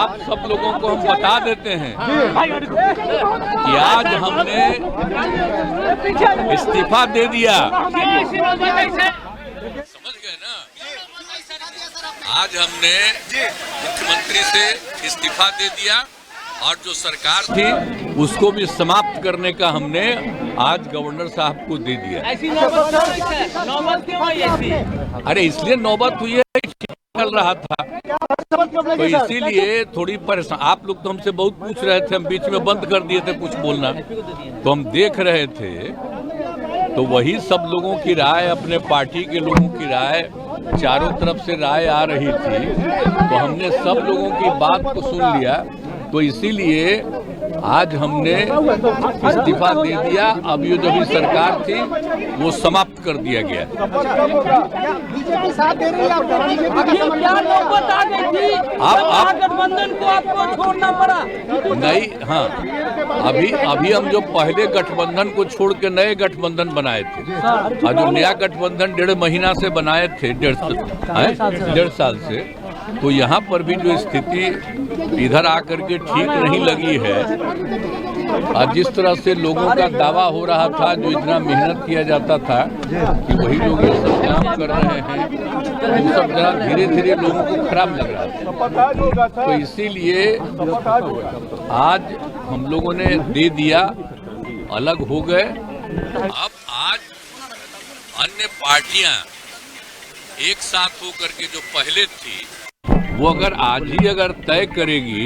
आप सब लोगों को हम बता देते हैं कि आज हमने इस्तीफा दे दिया। समझ गए ना? आज हमने मुख्यमंत्री से इस्तीफा दे दिया। और जो सरकार थी उसको भी समाप्त करने का हमने आज गवर्नर साहब को दे दिया। ऐसी नौबत? नौबत क्यों आई ऐसी? अरे इसलिए नौबत हुई है चल रहा था। तो इसीलिए थोड़ी परेशान आप लोग तो हमसे बहुत पूछ रहे थे हम बीच में बंद कर दिए थे कुछ बोलना। तो हम देख रहे थे तो वही सब लोगों की राय अपने पार्टी के लोगों की राय चारों तरफ़ से राय आ रही थी। तो हमने सब लोगों की बात को सुन लिया। तो इसीलिए आज हमने इस्तीफा दे दिया। अब ये जो भी सरकार थी, वो समाप्त कर दिया गया। आप- आप- महागठबंधन को आपको छोड़ना पड़ा नहीं हाँ। अभी अभी हम जो पहले गठबंधन को छोड़ के नए गठबंधन बनाए थे और जो नया गठबंधन डेढ़ महीना से बनाए थे, डेढ़? डेढ़ साल से। तो यहाँ पर भी जो स्थिति इधर आकर के ठीक नहीं लगी है, और जिस तरह से लोगों का दावा हो रहा था, जो इतना मेहनत किया जाता था, कि वही लोग ये सब काम कर रहे हैं, वो सब जरा धीरे धीरे लोगों को खराब लग रहा था तो इसीलिए आज हम लोगों ने दे दिया, अलग हो गए। अब आज अन्य पार्टियाँ एक साथ होकर के जो पहले थी वो अगर आज ही अगर तय करेगी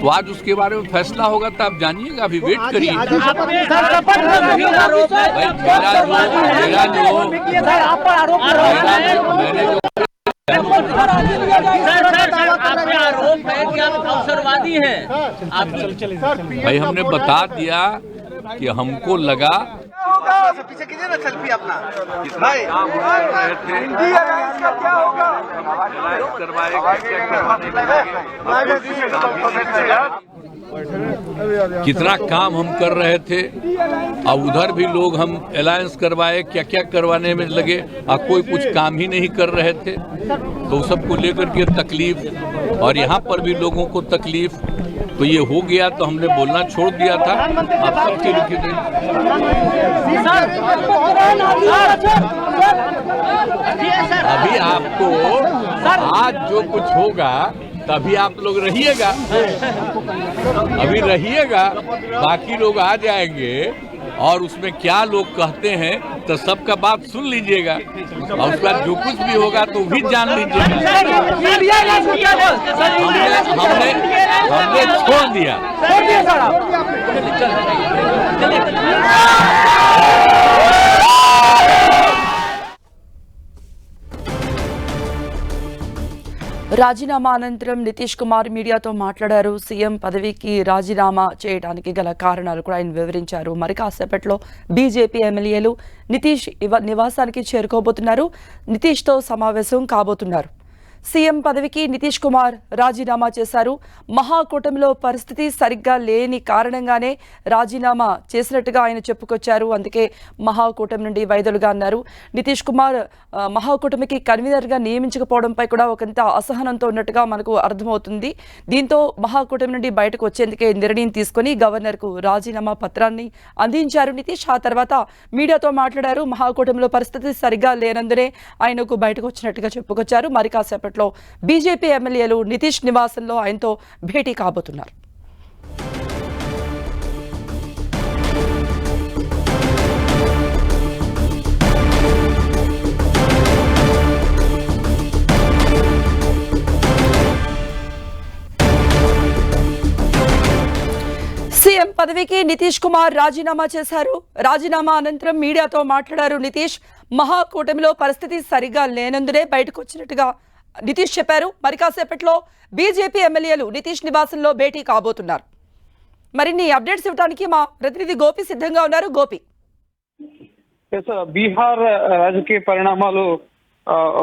तो आज उसके बारे में फैसला होगा तो आप जानिएगा अभी वेट करिए। भाई हमने बता दिया कि हमको लगा पीछे कीजिए ना सेल्फी अपना। भाई कितना काम हम कर रहे थे। और उधर भी लोग हम अलायंस करवाए क्या क्या करवाने में लगे। और कोई कुछ काम ही नहीं कर रहे थे। तो सबको लेकर के तकलीफ़। और यहाँ पर भी लोगों को तकलीफ़। तो ये हो गया तो हमने बोलना छोड़ दिया था। आप सब ठीक ठीक अभी आपको आज जो कुछ होगा, तभी आप लोग रहिएगा। अभी रहिएगा, बाकी लोग आ जाएँगे। और उसमें क्या लोग कहते हैं तो सबका बात सुन लीजिएगा। और उसका जो कुछ भी होगा तो भी जान लीजिएगा। हमने हमने हमने छोड़ दिया రాజీనామా అనంతరం నితీష్ కుమార్ మీడియాతో మాట్లాడారు. సీఎం పదవికి రాజీనామా చేయడానికి గల కారణాలు కూడా ఆయన వివరించారు. మరి కాసేపట్లో బీజేపీ ఎమ్మెల్యేలు నితీష్ నివాసానికి చేరుకోబోతున్నారు. నితీష్తో సమావేశం కాబోతున్నారు. సీఎం పదవికి నితీష్ కుమార్ రాజీనామా చేశారు. మహాకూటమిలో పరిస్థితి సరిగ్గా లేని కారణంగానే రాజీనామా చేసినట్టుగా ఆయన చెప్పుకొచ్చారు. అందుకే మహాకూటమి నుండి వైదొలుగా అన్నారు. నితీష్ కుమార్ మహాకూటమికి కన్వీనర్గా నియమించకపోవడంపై కూడా ఒకంత అసహనంతో ఉన్నట్టుగా మనకు అర్థమవుతుంది. దీంతో మహాకూటమి నుండి బయటకు వచ్చేందుకే నిర్ణయం తీసుకొని గవర్నర్కు రాజీనామా పత్రాన్ని అందించారు నితీష్. ఆ తర్వాత మీడియాతో మాట్లాడారు. మహాకూటమిలో పరిస్థితి సరిగ్గా లేనందునే ఆయనకు బయటకు వచ్చినట్టుగా చెప్పుకొచ్చారు. మరి కాసేపట్లో బీజేపీ ఎమ్మెల్యేలు నితీష్ నివాసంలో ఆయనతో భేటీ కాబోతున్నారు. సీఎం పదవికి నితీష్ కుమార్ రాజీనామా చేశారు. రాజీనామా అనంతరం మీడియాతో మాట్లాడారు నితీష్. మహాకూటమిలో పరిస్థితి సరిగా లేనందునే బయటకు వచ్చినట్టుగా నితీష్ చెప్పారు మరి కాసేపట్లో బీజేపీ ఎమ్మెల్యేలు నితీష్ నివాసంలో భేటీ కాబోతున్నారు. మరిన్ని అప్డేట్స్ ఇవ్వడానికి మా ప్రతినిధి గోపి సిద్ధంగా ఉన్నారు. గోపి. బీహార్ రాజకీయ పరిణామాలు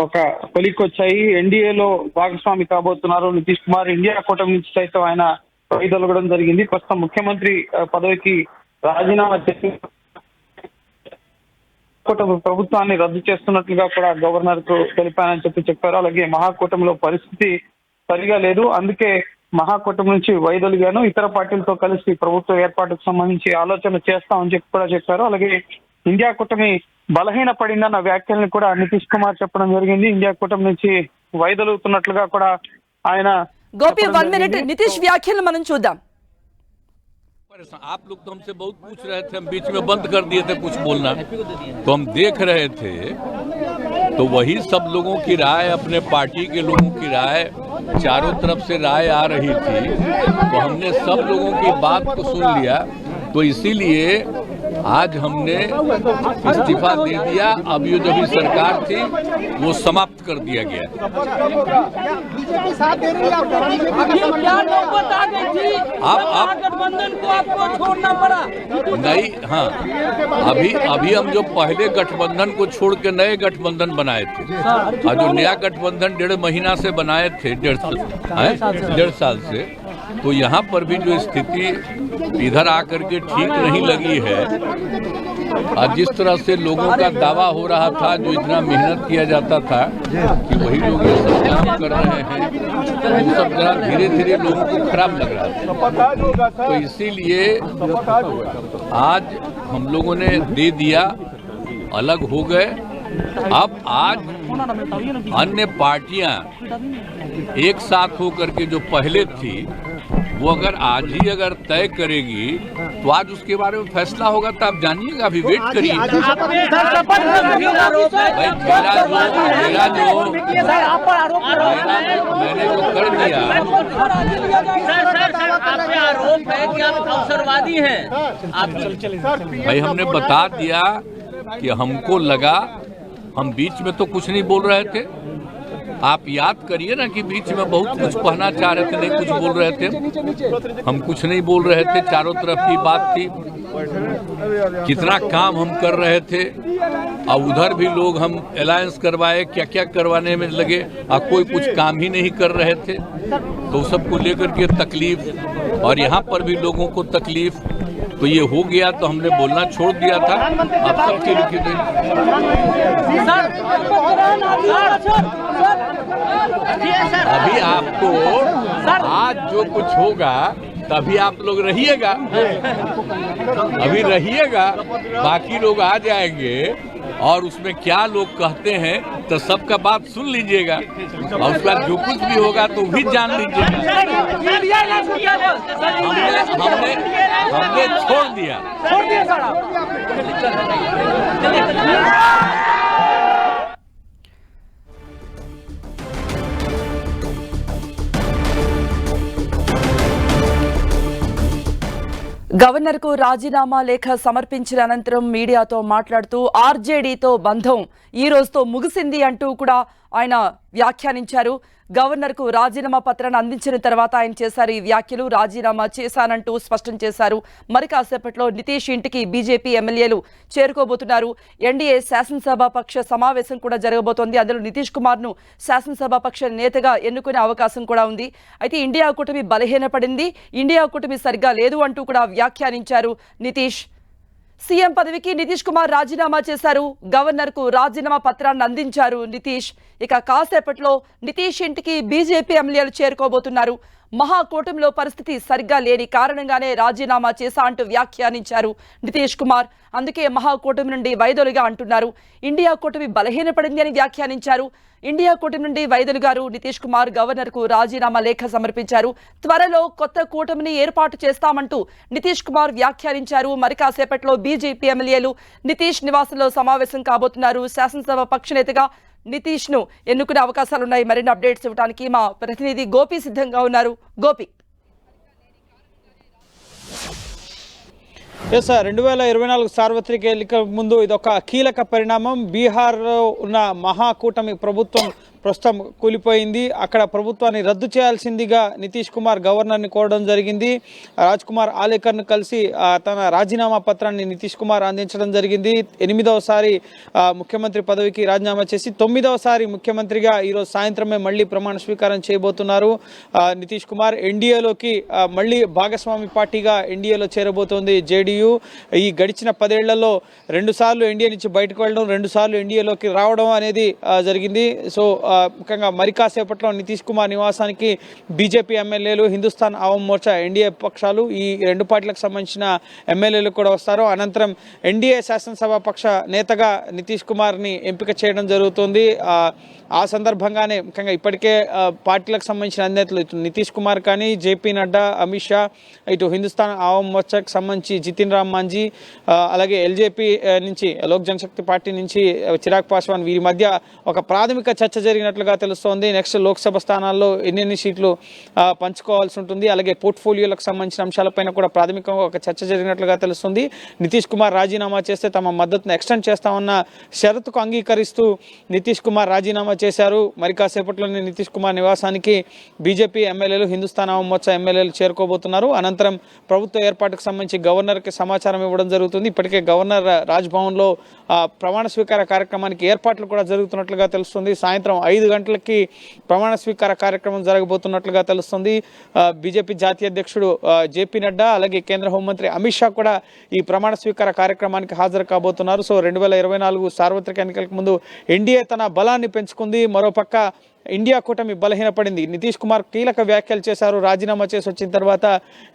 ఒక కొలిక్కొచ్చాయి. ఎన్డీఏలో భాగస్వామి కాబోతున్నారు నితీష్ కుమార్. ఇండియా కూటమి నుంచి సైతం ఆయన వైదొలగడం జరిగింది. ప్రస్తుతం ముఖ్యమంత్రి పదవికి రాజీనామా చేసి కూటమి ప్రభుత్వాన్ని రద్దు చేస్తున్నట్లుగా కూడా గవర్నర్కు తెలిపానని చెప్పి చెప్పారు. అలాగే మహాకూటమిలో పరిస్థితి సరిగా లేదు. అందుకే మహాకూటమి నుంచి వైదొలిగాను. ఇతర పార్టీలతో కలిసి ప్రభుత్వ ఏర్పాటుకు సంబంధించి ఆలోచన చేస్తామని చెప్పి కూడా చెప్పారు. అలాగే ఇండియా కూటమి బలహీన పడిందన్న వ్యాఖ్యల్ని కూడా నితీష్ కుమార్ చెప్పడం జరిగింది. ఇండియా కూటమి నుంచి వైదొలుగుతున్నట్లుగా కూడా ఆయన గోపి వన్ మినిట్. నితీష్ వ్యాఖ్యలు మనం చూద్దాం. आप लोग तो हमसे बहुत पूछ रहे थे, हम बीच में बंद कर दिए थे कुछ बोलना। तो हम देख रहे थे तो वही सब लोगों की राय, अपने पार्टी के लोगों की राय, चारों तरफ़ से राय आ रही थी। तो हमने सब लोगों की बात को सुन लिया। तो इसीलिए आज हमने इस्तीफा दे दिया, अब ये जो भी सरकार थी, वो समाप्त कर दिया गया आप- आप- महागठबंधन को आपको छोड़ना पड़ा नहीं हाँ। अभी अभी हम जो पहले गठबंधन को छोड़ के नए गठबंधन बनाए थे और जो नया गठबंधन डेढ़ महीना से बनाए थे, डेढ़ साल डेढ़ साल से। तो यहाँ पर भी जो स्थिति इधर आकर के ठीक नहीं लगी है और जिस तरह से लोगों का दावा हो रहा था, जो इतना मेहनत किया जाता था, कि वही लोग ये सब काम कर रहे हैं, वो सब जरा धीरे धीरे लोगों को खराब लग रहा था तो इसीलिए आज हम लोगों ने दे दिया, अलग हो गए। अब आज अन्य पार्टियाँ एक साथ होकर के जो पहले थी वो अगर आज ही अगर तय करेगी तो आज उसके बारे में फैसला होगा तो आप जानिएगा अभी वेट करिए। मैंने जो कर दिया। आरोप है कि आप अवसरवादी हैं। आप भाई हमने बता दिया कि हमको लगा हम बीच में तो कुछ नहीं बोल रहे थे। आप याद करिए ना कि बीच में बहुत कुछ कहना चाह रहे थे, नहीं कुछ बोल रहे थे। हम कुछ नहीं बोल रहे थे, चारों तरफ़ की बात थी। कितना काम हम कर रहे थे। और उधर भी लोग हम अलायंस करवाए क्या क्या करवाने में लगे। और कोई कुछ काम ही नहीं कर रहे थे। तो सबको लेकर के तकलीफ़, और यहाँ पर भी लोगों को तकलीफ़। तो ये हो गया तो हमने बोलना छोड़ दिया था। अब सबके लिखित अभी आपको आज जो कुछ होगा तभी आप लोग रहिएगा। अभी रहिएगा बाकी लोग आ जाएँगे और उसमें क्या लोग कहते हैं तो सबका बात सुन लीजिएगा। और उसके बाद जो कुछ भी होगा तो भी जान लीजिएगा। हमने हमने हमने छोड़ दिया గవర్నర్కు రాజీనామా లేఖ సమర్పించిన అనంతరం మీడియాతో మాట్లాడుతూ ఆర్జేడీతో బంధం. ఈ రోజుతో ముగిసింది అంటూ కూడా ఆయన వ్యాఖ్యానించారు. గవర్నర్కు రాజీనామా పత్రాన్ని అందించిన తర్వాత ఆయన చేశారు ఈ వ్యాఖ్యలు. రాజీనామా చేశానంటూ స్పష్టం చేశారు. మరి కాసేపట్లో నితీష్ ఇంటికి బీజేపీ ఎమ్మెల్యేలు చేరుకోబోతున్నారు. ఎన్డీఏ శాసనసభ పక్ష సమావేశం కూడా జరగబోతోంది. అందులో నితీష్ కుమార్ను శాసనసభ పక్ష నేతగా ఎన్నుకునే అవకాశం కూడా ఉంది. అయితే ఇండియా కూటమి బలహీనపడింది. ఇండియా కూటమి సరిగ్గా లేదు అంటూ కూడా వ్యాఖ్యానించారు నితీష్. సీఎం పదవికి నితీష్ కుమార్ రాజీనామా చేశారు. గవర్నర్కు రాజీనామా పత్రాన్ని అందించారు నితీష్. ఇక కాసేపట్లో నితీష్ ఇంటికి బీజేపీ ఎమ్మెల్యేలు చేరుకోబోతున్నారు. మహాకూటమిలో పరిస్థితి సరిగ్గా లేని కారణంగానే రాజీనామా చేశా అంటూ వ్యాఖ్యానించారు నితీష్ కుమార్. అందుకే మహాకూటమి నుండి వైదొలుగా అంటున్నారు. ఇండియా కూటమి బలహీనపడింది అని వ్యాఖ్యానించారు. ఇండియా కూటమి నుండి వైదొలిగారు నితీష్ కుమార్. గవర్నర్కు రాజీనామా లేఖ సమర్పించారు. త్వరలో కొత్త కూటమిని ఏర్పాటు చేస్తామంటూ నితీష్ కుమార్ వ్యాఖ్యానించారు. మరి కాసేపట్లో బీజేపీ ఎమ్మెల్యేలు నితీష్ నివాసంలో సమావేశం కాబోతున్నారు. శాసనసభ పక్షనేతగా నితీష్ను ఎన్నుకునే అవకాశాలున్నాయి. మరిన్ని అప్డేట్స్ ఇవ్వడానికి మా ప్రతినిధి గోపి సిద్ధంగా ఉన్నారు. గోపి. ఎస్ సార్ రెండు వేల ఇరవై నాలుగు సార్వత్రిక ఎన్నికల ముందు ఇదొక కీలక పరిణామం. బీహార్లో ఉన్న మహాకూటమి ప్రభుత్వం ప్రస్తుతం కూలిపోయింది. అక్కడ ప్రభుత్వాన్ని రద్దు చేయాల్సిందిగా నితీష్ కుమార్ గవర్నర్ని కోరడం జరిగింది. రాజ్ కుమార్ ఆలేకర్ను కలిసి తన రాజీనామా పత్రాన్ని నితీష్ కుమార్ అందించడం జరిగింది. ఎనిమిదవసారి ముఖ్యమంత్రి పదవికి రాజీనామా చేసి తొమ్మిదవసారి ముఖ్యమంత్రిగా ఈరోజు సాయంత్రమే మళ్ళీ ప్రమాణ స్వీకారం చేయబోతున్నారు. నితీష్ కుమార్ ఎన్డీఏలోకి మళ్ళీ భాగస్వామి పార్టీగా ఎన్డీఏలో చేరబోతోంది జేడీయూ. ఈ గడిచిన పదేళ్ళలో రెండు సార్లు ఎన్డీఏ నుంచి బయటకు వెళ్ళడం రెండు సార్లు ఎన్డీఏలోకి రావడం అనేది జరిగింది. సో ముఖ్యంగా మరి కాసేపట్లో నితీష్ కుమార్ నివాసానికి బీజేపీ ఎమ్మెల్యేలు హిందుస్థాన్ ఆవం మోర్చా ఎన్డీఏ పక్షాలు ఈ రెండు పార్టీలకు సంబంధించిన ఎమ్మెల్యేలు కూడా వస్తారు. అనంతరం ఎన్డీఏ శాసనసభ పక్ష నేతగా నితీష్ కుమార్ని ఎంపిక చేయడం జరుగుతుంది. ఆ, సందర్భంగానే ముఖ్యంగా ఇప్పటికే పార్టీలకు సంబంధించిన అధినేతలు ఇటు నితీష్ కుమార్ కానీ జేపీ నడ్డా అమిత్ షా ఇటు హిందుస్థాన్ ఆవం మోర్చాకు సంబంధించి జితిన్ రామ్ మాంజీ అలాగే ఎల్జేపీ నుంచి లోక్ జనశక్తి పార్టీ నుంచి చిరాగ్ పాస్వాన్ వీరి మధ్య ఒక ప్రాథమిక చర్చ జరిగిన జరిగినట్లుగా తెలుస్తోంది. నెక్స్ట్ లోక్సభ స్థానాల్లో ఎన్నెన్ని సీట్లు పంచుకోవాల్సి ఉంటుంది. అలాగే పోర్ట్ఫోలియోలకు సంబంధించిన అంశాలపైన కూడా ప్రాథమికంగా ఒక చర్చ జరిగినట్లుగా తెలుస్తుంది. నితీష్ కుమార్ రాజీనామా చేస్తే తమ మద్దతును ఎక్స్టెండ్ చేస్తామన్న షరతుకు అంగీకరిస్తూ నితీష్ కుమార్ రాజీనామా చేశారు. మరి కాసేపట్లోనే నితీష్ కుమార్ నివాసానికి బీజేపీ ఎమ్మెల్యేలు హిందుస్థాన్ ఆవం మోర్చా ఎమ్మెల్యేలు చేరుకోబోతున్నారు. అనంతరం ప్రభుత్వ ఏర్పాటుకు సంబంధించి గవర్నర్కి సమాచారం ఇవ్వడం జరుగుతుంది. ఇప్పటికే గవర్నర్ రాజ్భవన్లో ప్రమాణ స్వీకార కార్యక్రమానికి ఏర్పాట్లు కూడా జరుగుతున్నట్లుగా తెలుస్తుంది. సాయంత్రం ఐదు గంటలకి ప్రమాణ స్వీకార కార్యక్రమం జరగబోతున్నట్లుగా తెలుస్తుంది. బీజేపీ జాతీయ అధ్యక్షుడు జేపీ నడ్డా అలాగే కేంద్ర హోంమంత్రి అమిత్ షా కూడా ఈ ప్రమాణ స్వీకార కార్యక్రమానికి హాజరు కాబోతున్నారు. సో రెండు వేల ఇరవై నాలుగు సార్వత్రిక ఎన్నికలకు ముందు ఎన్డీఏ తన బలాన్ని పెంచుకుంది. మరోపక్క ఇండియా కూటమి బలహీనపడింది. నితీష్ కుమార్ కీలక వ్యాఖ్యలు చేశారు. రాజీనామా చేసి వచ్చిన తర్వాత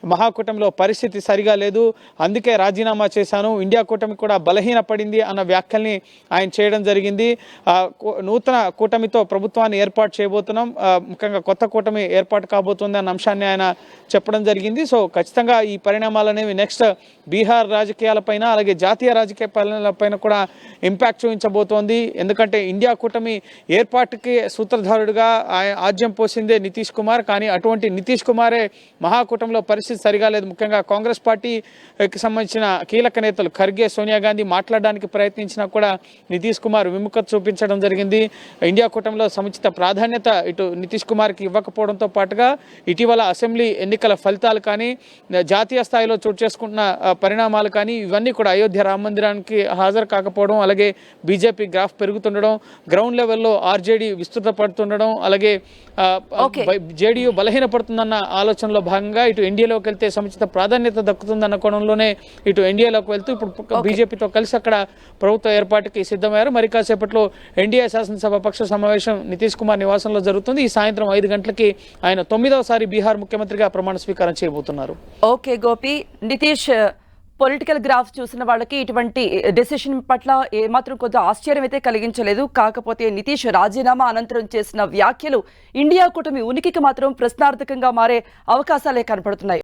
మహాకూటమిలో పరిస్థితి సరిగా లేదు. అందుకే రాజీనామా చేశాను. ఇండియా కూటమి కూడా బలహీనపడింది అన్న వ్యాఖ్యల్ని ఆయన చేయడం జరిగింది. కూ- నూతన కూటమితో ప్రభుత్వాన్ని ఏర్పాటు చేయబోతున్నాం. ముఖ్యంగా కొత్త కూటమి ఏర్పాటు కాబోతుంది అన్న అంశాన్ని ఆయన చెప్పడం జరిగింది. సో ఖచ్చితంగా ఈ పరిణామాలు అనేవి నెక్స్ట్ బీహార్ రాజకీయాలపైన అలాగే జాతీయ రాజకీయ పాలనలపైన కూడా ఇంపాక్ట్ చూపించబోతోంది. ఎందుకంటే ఇండియా కూటమి ఏర్పాటుకి సూత్రధారు కుమారుడుగా ఆజ్యం పోసిందే నితీష్ కుమార్. కానీ అటువంటి నితీష్ కుమారే మహాకూటంలో పరిస్థితి సరిగా లేదు. ముఖ్యంగా కాంగ్రెస్ పార్టీకి సంబంధించిన కీలక నేతలు ఖర్గే సోనియా గాంధీ మాట్లాడడానికి ప్రయత్నించినా కూడా నితీష్ కుమార్ విముఖత చూపించడం జరిగింది. ఇండియా కూటమిలో సముచిత ప్రాధాన్యత ఇటు నితీష్ కుమార్కి ఇవ్వకపోవడంతో పాటుగా ఇటీవల అసెంబ్లీ ఎన్నికల ఫలితాలు కానీ జాతీయ స్థాయిలో చోటు చేసుకుంటున్న పరిణామాలు కానీ ఇవన్నీ కూడా అయోధ్య రామ మందిరానికి హాజరు కాకపోవడం అలాగే బీజేపీ గ్రాఫ్ పెరుగుతుండడం గ్రౌండ్ లెవెల్లో ఆర్జేడీ విస్తృత పడుతుండడం అలాగే Okay. జేడీయూ బలహీనపడుతుందన్న ఆలోచనలో భాగంగా ఇటు ఎన్డీఏలోకి వెళ్తే సముచిత ప్రాధాన్యత దక్కుతుందన్న కోణంలోనే ఇటు ఎన్డీఏలోకి వెళ్తూ ఇప్పుడు బీజేపీతో కలిసి అక్కడ ప్రభుత్వ ఏర్పాటుకి సిద్ధమయ్యారు. మరి కాసేపట్లో ఎన్డీఏ శాసనసభ పక్ష సమావేశం నితీష్ కుమార్ నివాసంలో జరుగుతుంది. ఈ సాయంత్రం ఐదు గంటలకి ఆయన తొమ్మిదవసారి బీహార్ ముఖ్యమంత్రిగా ప్రమాణ స్వీకారం చేయబోతున్నారు. Okay Gopi. Nitish political graph చూసిన వాళ్ళకి ఇటువంటి డెసిషన్ పట్ల ఏమాత్రం కొంచెం ఆశ్చర్యం అయితే కలిగించలేదు. కాకపోతే నితీష్ రాజీనామా అనంతరం చేసిన వ్యాఖ్యలు ఇండియా కూటమి ఉనికికి మాత్రం ప్రశ్నార్థకంగా మారే అవకాశాలే కనపడుతున్నాయి.